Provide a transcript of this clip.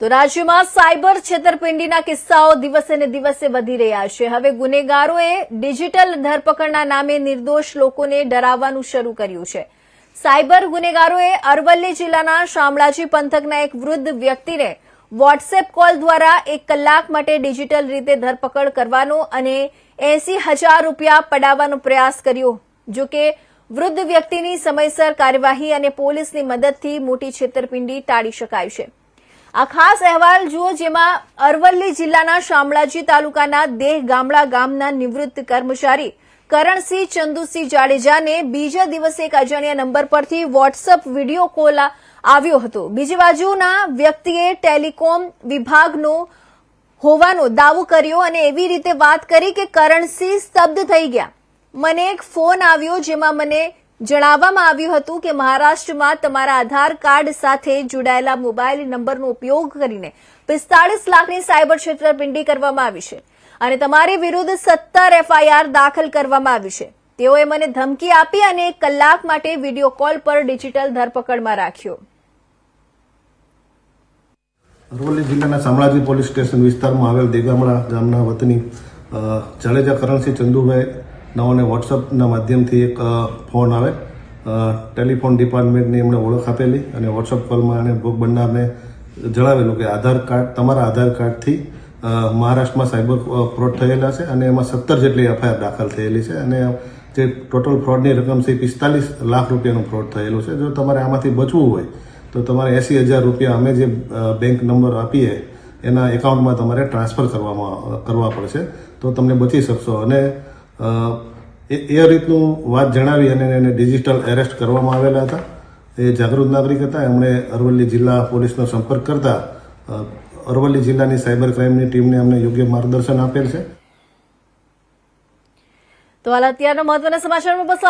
તો રાજ્યમાં સાયબર છેતરપિંડીના કિસ્સાઓ દિવસે ને દિવસે વધી રહ્યા છે. હવે ગુનેગારોએ ડિજિટલ ધરપકડના નામે નિર્દોષ લોકોને ડરાવવાનું શરૂ કર્યું છે. સાયબર ગુનેગારોએ અરવલ્લી જિલ્લાના શામળાજી પંથકના એક વૃદ્ધ વ્યક્તિને વોટ્સએપ કોલ દ્વારા એક કલાક માટે ડિજિટલ રીતે ધરપકડ કરવાનો અને એસી હજાર રૂપિયા પડાવવાનો પ્રયાસ કર્યો, જો કે વૃદ્ધ વ્યક્તિની સમયસર કાર્યવાહી અને પોલીસની મદદથી મોટી છેતરપિંડી ટાળી શકાય છે. આ ખાસ અહેવાલ જુઓ જેમાં અરવલ્લી જિલ્લાના શામળાજી તાલુકાના દેહ ગામડા ગામના નિવૃત્ત કર્મચારી કરણસિંહ ચંદુસિંહ જાડેજાને બીજા દિવસે એક અજાણ્યા નંબર પરથી વોટ્સઅપ વીડિયો કોલ આવ્યો હતો. બીજી બાજુના વ્યક્તિએ ટેલિકોમ વિભાગનો હોવાનો દાવો કર્યો અને એવી રીતે વાત કરી કે કરણસિંહ સ્તબ્ધ થઈ ગયા. મને એક ફોન આવ્યો જેમાં મને જણાવવામાં આવ્યું હતું કે મહારાષ્ટ્રમાં તમારા આધાર કાર્ડ સાથે જોડાયેલા મોબાઈલ નંબરનો ઉપયોગ કરીને પિસ્તાળીસ લાખની સાયબર છેતરપિંડી કરવામાં આવી છે અને તમારી વિરુદ્ધ સત્તર એફઆઈઆર દાખલ કરવામાં આવી છે. તેઓએ મને ધમકી આપી અને એક કલાક માટે વીડિયો કોલ પર ડિજિટલ ધરપકડમાં રાખ્યો. અરવલ્લી જિલ્લાના શામળાજી પોલીસ સ્ટેશન વિસ્તારમાં આવેલ દેગામડા ગામના વતની જાડેજા કરણસિંહ ચંદુભાઈ નવાને વોટ્સઅપના માધ્યમથી એક ફોન આવે. ટેલિફોન ડિપાર્ટમેન્ટની એમણે ઓળખ આપેલી અને વોટ્સઅપ કોલમાં એને ભોગ બનનારને જણાવેલું કે આધાર કાર્ડ, તમારા આધાર કાર્ડથી મહારાષ્ટ્રમાં સાયબર ફ્રોડ થયેલા છે અને એમાં સત્તર જેટલી એફઆઈઆર દાખલ થયેલી છે અને જે ટોટલ ફ્રોડની રકમ છે પિસ્તાલીસ લાખ રૂપિયાનું ફ્રોડ થયેલું છે. જો તમારે આમાંથી બચવું હોય, તો તમારે એસી હજાર રૂપિયા અમે જે બેંક નંબર આપીએ, એના એકાઉન્ટમાં તમારે ટ્રાન્સફર કરવામાં કરવા પડશે. તો તમને બચી શકશો. અને એ રીતનું વાત જણાવી અને એને ડિજિટલ એરેસ્ટ કરવામાં આવેલા હતા. એ જાગૃત નાગરિક હતા. એમણે અરવલ્લી જિલ્લા પોલીસનો સંપર્ક કરતા અરવલ્લી જિલ્લાની સાયબર ક્રાઇમની ટીમને અમને યોગ્ય માર્ગદર્શન આપેલ છે. તો હાલ અત્યારના મહત્વના સમાચારમાં બસ